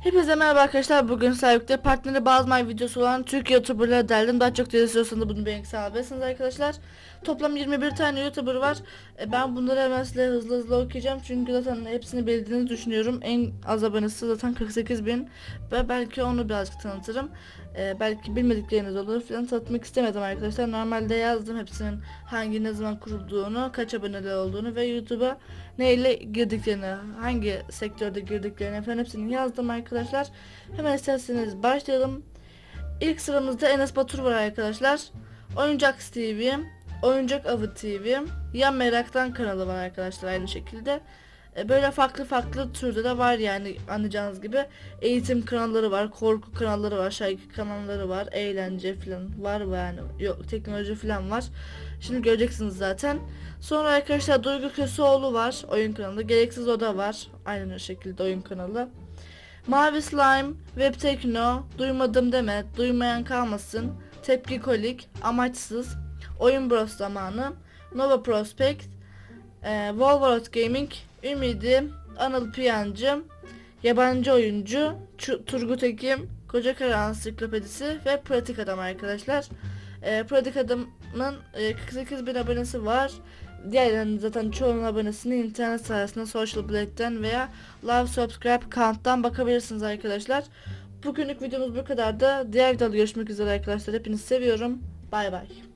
Hepinize merhaba arkadaşlar. Bugün Servik'te partneri Bazmay videosu olan Türk YouTuber'ları derdim. Daha çok izliyorsanız bunu beğenip sağlayabilirsiniz arkadaşlar. Toplam 21 tane YouTuber var. E, ben bunları hemen size hızlı hızlı okuyacağım. Çünkü zaten hepsini bildiğinizi düşünüyorum. En az abonesi zaten 48 bin. Ve belki onu birazcık tanıtırım. E, belki bilmedikleriniz olur falan tanıtmak istemedim arkadaşlar. Normalde yazdım hepsinin hangi ne zaman kurulduğunu, kaç aboneler olduğunu ve YouTube'a neyle girdiklerini, hangi sektörde girdiklerini falan hepsini yazdım arkadaşlar. Hemen isterseniz başlayalım. İlk sıramızda Enes Batur var arkadaşlar. Oyuncak TV, Oyuncak Avı TV, Yan Merak'tan kanalı var arkadaşlar aynı şekilde. E, Böyle farklı farklı türde de var yani anlayacağınız gibi. Eğitim kanalları var, korku kanalları var, şarkı kanalları var, eğlence falan var yani. Yok teknoloji falan var. Şimdi göreceksiniz zaten. Sonra arkadaşlar Duygu Köseoğlu var oyun kanalı. Gereksiz Oda var. Aynı şekilde oyun kanalı. Mavi Slime, Web Tekno, Duymadım Deme, Duymayan Kalmasın, Tepki Kolik, Amaçsız, Oyun Bros Zamanı, Nova Prospect, e, Wolverot Gaming, Ümidi, Anıl Piyancı, Yabancı Oyuncu, Çu- Turgut Ekim, Koca Kara Ansiklopedisi ve Pratik Adam arkadaşlar. E, Pratik Adam'ın e, 48 bin abonesi var. Diğerlerinin zaten çoğunun abonesini internet sayesinde Social Blade'den veya Love Subscribe Count'tan bakabilirsiniz arkadaşlar. Bugünlük videomuz bu kadar da diğer videoda görüşmek üzere arkadaşlar. Hepinizi seviyorum. Bay bay.